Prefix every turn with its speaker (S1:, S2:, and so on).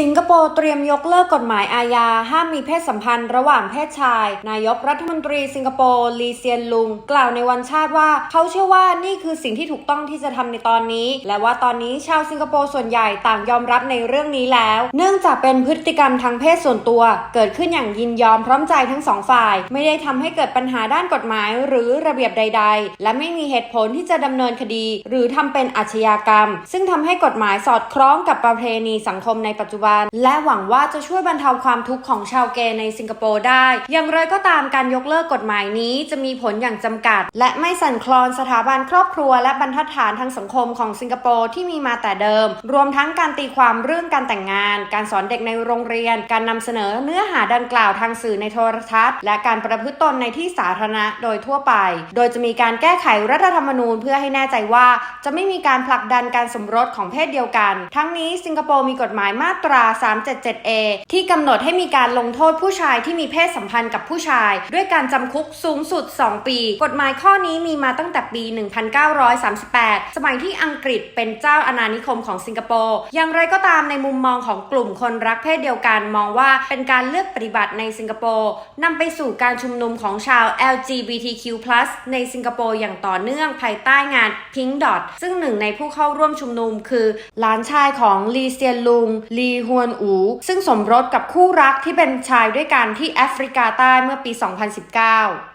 S1: สิงคโปร์เตรียมยกเลิกกฎหมายอาญาห้ามมีเพศสัมพันธ์ระหว่างเพศชาย นายกรัฐมนตรีสิงคโปร์ลีเซียนลุง กล่าวในวันชาติว่า เขาเชื่อว่านี่คือสิ่งที่ถูกต้องที่จะทำในตอนนี้ และว่าตอนนี้ชาวสิงคโปร์ส่วนใหญ่ต่างยอมรับในเรื่องนี้แล้ว เนื่องจากเป็นพฤติกรรมทางเพศส่วนตัว เกิดขึ้นอย่างยินยอมพร้อมใจทั้งสองฝ่าย ไม่ได้ทำให้เกิดปัญหาด้านกฎหมายหรือระเบียบใด ๆ และไม่มีเหตุผลที่จะดำเนินคดี หรือทำเป็นอาชญากรรม ซึ่งทำให้กฎหมายสอดคล้องกับประเพณีสังคมในปัจจุบันและหวังว่าจะช่วยบรรเทาความทุกข์ของชาวเกย์ในสิงคโปร์ได้ อย่างไรก็ตามการยกเลิกกฎหมายนี้จะมีผลอย่างจำกัด และไม่สั่นคลอนสถาบันครอบครัว และบรรทัดฐานทางสังคมของสิงคโปร์ที่มีมาแต่เดิม รวมทั้งการตีความเรื่องการแต่งงาน การสอนเด็กในโรงเรียน การนำเสนอเนื้อหาดังกล่าวทางสื่อในโทรทัศน์ และการประพฤติตนในที่สาธารณะโดยทั่วไป โดยจะมีการแก้ไขรัฐธรรมนูญเพื่อให้แน่ใจว่า จะไม่มีการผลักดันการสมรสของเพศเดียวกัน ทั้งนี้สิงคโปร์มีกฎหมายมาตรารา 377A ที่กำหนดให้มีการลงโทษผู้ชายที่มีเพศสัมพันธ์กับผู้ชาย ด้วยการจำคุกสูงสุด 2 ปี กฎหมายข้อนี้มีมาตั้งแต่ปี 1938 สมัยที่อังกฤษเป็นเจ้าอาณานิคมของสิงคโปร์อย่างไรก็ตามในมุมมองของกลุ่มคนรักเพศเดียวกันมองว่าเป็นการเลือกปฏิบัติในสิงคโปร์นำไปสู่การชุมนุมของชาว LGBTQ+ ในสิงคโปร์อย่างต่อเนื่องภายใต้งาน Pink Dot ซึ่งหนึ่งในผู้เข้าร่วมชุมนุมคือหลานชายของลีเซียนลุงลีฮวนอู ซึ่งสมรสกับคู่รักที่เป็นชายด้วยกันที่แอฟริกาใต้เมื่อปี 2019